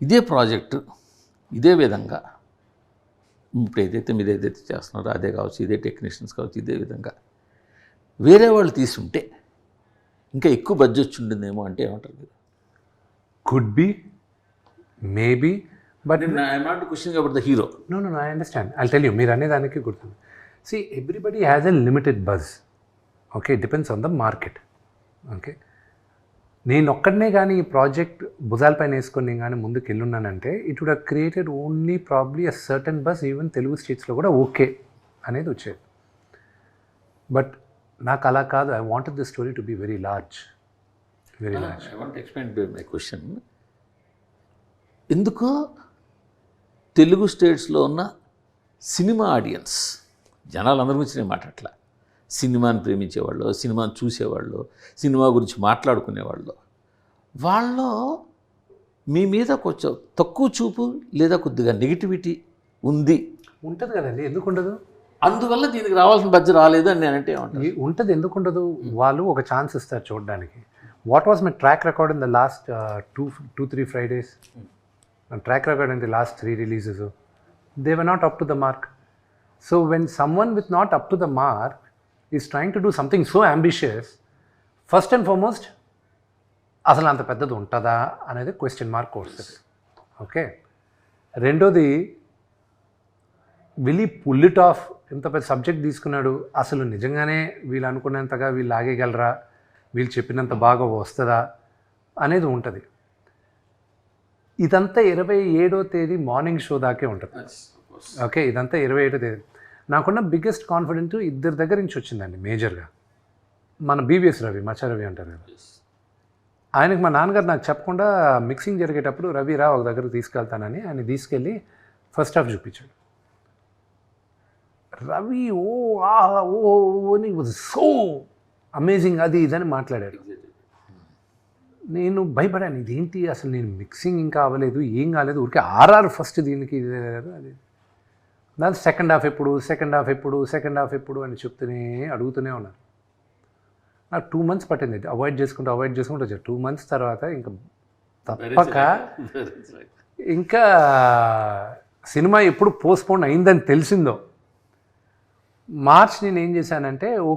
ఇదే ప్రాజెక్టు ఇదే విధంగా. ఇప్పుడు ఏదైతే మీరు ఏదైతే చేస్తున్నారో అదే కావచ్చు ఇదే టెక్నీషియన్స్ కావచ్చు ఇదే విధంగా. వేరే వాళ్ళు తీసుంటే ఇంకా ఎక్కువ బడ్జెట్ ఉండిందేమో అంటే ఏమంటారు మీరు? Could be maybe but I'm not question about the hero no no I understand I tell you మీరు అనేదానికి గుర్తుంది. See everybody has a limited buzz okay depends on the market okay నేను ఒక్కడనే కానీ ఈ ప్రాజెక్ట్ భుజాలపైన వేసుకొని నేను కానీ ముందుకు వెళ్ళున్నానంటే it would created only probably a certain buzz even Telugu స్టేట్స్లో కూడా ఓకే అనేది వచ్చేది. బట్ నాకు అలా కాదు I wanted the story to be very large. Very large. I want explain my question ఎందుకు? తెలుగు స్టేట్స్లో ఉన్న సినిమా ఆడియన్స్ జనాలు అందరి గురించి నేను మాట్లాడట్లా. సినిమాని ప్రేమించేవాళ్ళు సినిమాని చూసేవాళ్ళు సినిమా గురించి మాట్లాడుకునేవాళ్ళు. వాళ్ళు మీ మీద కొంచెం తక్కువ చూపు లేదా కొద్దిగా నెగిటివిటీ ఉంది? ఉంటుంది కదండి. ఎందుకు ఉండదు? అందువల్ల దీనికి రావాల్సిన బడ్జెట్ రాలేదు అని నేనంటే ఉంటుంది. ఎందుకు ఉండదు? వాళ్ళు ఒక ఛాన్స్ ఇస్తారు చూడడానికి. What was my track record in the last two two three Fridays track record in the last three releases they were not up to the mark so when someone with not up to the mark is trying to do something so ambitious first and foremost అసలు అంత పెద్దది ఉంటుందా అనేది question mark వస్తుంది okay రెండోది will pull it off ఇంత పెద్ద subject తీసుకున్నాడు అసలు నిజంగానే వీళ్ళు అనుకున్నంతగా వీళ్ళు ఆగేయగలరా వీళ్ళు చెప్పినంత బాగా వస్తుందా? అనేది ఉంటుంది. ఇదంతా ఇరవై ఏడో తేదీ మార్నింగ్ షో దాకే ఉంటుంది. ఓకే ఇదంతా ఇరవై ఏడో తేదీ. నాకున్న బిగ్గెస్ట్ కాన్ఫిడెంట్ ఇద్దరి దగ్గర నుంచి వచ్చిందండి మేజర్గా మన బీవీఎస్ రవి మచ్చ రవి అంటారు కదా. ఆయనకు మా నాన్నగారు నాకు చెప్పకుండా మిక్సింగ్ జరిగేటప్పుడు రవి రా ఒక దగ్గర తీసుకెళ్తానని ఆయన తీసుకెళ్ళి ఫస్ట్ హాఫ్ చూపించాడు. రవి ఓ ఆ ఓ ఓ అని వాజ్ సో అమేజింగ్ అది ఇదని మాట్లాడాడు. నేను భయపడాను ఇదేంటి అసలు నేను మిక్సింగ్ ఇంకా అవ్వలేదు ఏం కాలేదు ఊరికే ఆర్ఆర్ ఫస్ట్ దీనికి ఇది అది. దాని సెకండ్ హాఫ్ ఎప్పుడు సెకండ్ హాఫ్ ఎప్పుడు సెకండ్ హాఫ్ ఎప్పుడు అని చెప్తూనే అడుగుతూనే ఉన్నారు నాకు టూ మంత్స్ పట్టింది అవాయిడ్ చేసుకుంటూ అవాయిడ్ చేసుకుంటూ వచ్చారు టూ మంత్స్ తర్వాత ఇంకా తప్పక ఇంకా సినిమా ఎప్పుడు పోస్ట్పోన్ అయిందని తెలిసిందో మార్చ్ నేను ఏం చేశానంటే ఓ